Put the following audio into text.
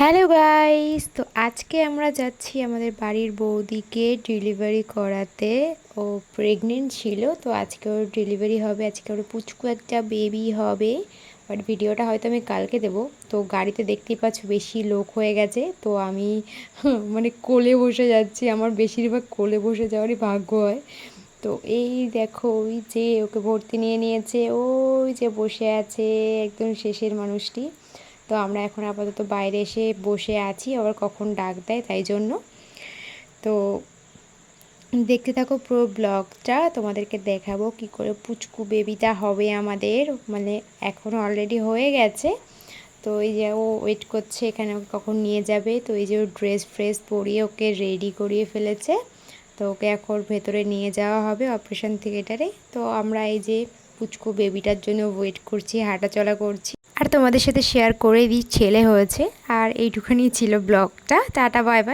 Hello guys, তো আজকে আমরা যাচ্ছি আমাদের বাড়ির বৌদিকে ডেলিভারি করাতে। ও প্রেগনেন্ট ছিল, তো আজকে ওর ডেলিভারি হবে, আজকে ওর পুচকু একটা বেবি হবে। বাট ভিডিওটা হয়তো আমি কালকে দেবো। তো গাড়িতে দেখতেই পাচ্ছ বেশি লোক হয়ে গেছে, তো আমি মানে কোলে বসে যাচ্ছি। আমার বেশিরভাগ কোলে বসে যাওয়ারই ভাগ্য হয়। তো এই দেখো, ওই যে ওকে ভর্তি নিয়ে নিয়েছে, ওই যে বসে আছে একদম শেষের মানুষটি। তো আমরা এখন আপাতত বাইরে এসে বসে আছি, আবার কখন ডাক দেয় তাই জন্য। তো দেখতে থাকো পুরো ব্লগটা, তোমাদেরকে দেখাবো কি করে পুচকু বেবিটা হবে আমাদের। মানে এখন অলরেডি হয়ে গেছে। তো এই যে ও ওয়েট করছে, এখানে ওকে কখন নিয়ে যাবে। তো এই যে ও ড্রেস ফ্রেস পরিয়ে ওকে রেডি করিয়ে ফেলেছে। তো ওকে এখন ভেতরে নিয়ে যাওয়া হবে অপারেশন থিয়েটারে তো আমরা এই যে পুচকু বেবিটার জন্য ওয়েট করছি, হাঁটাচলা করছি। আর তোমাদের সাথে শেয়ার করে দিই, ছেলে হয়েছে। আর এইটুখানি ছিল ব্লগটা টাটা বাই বাই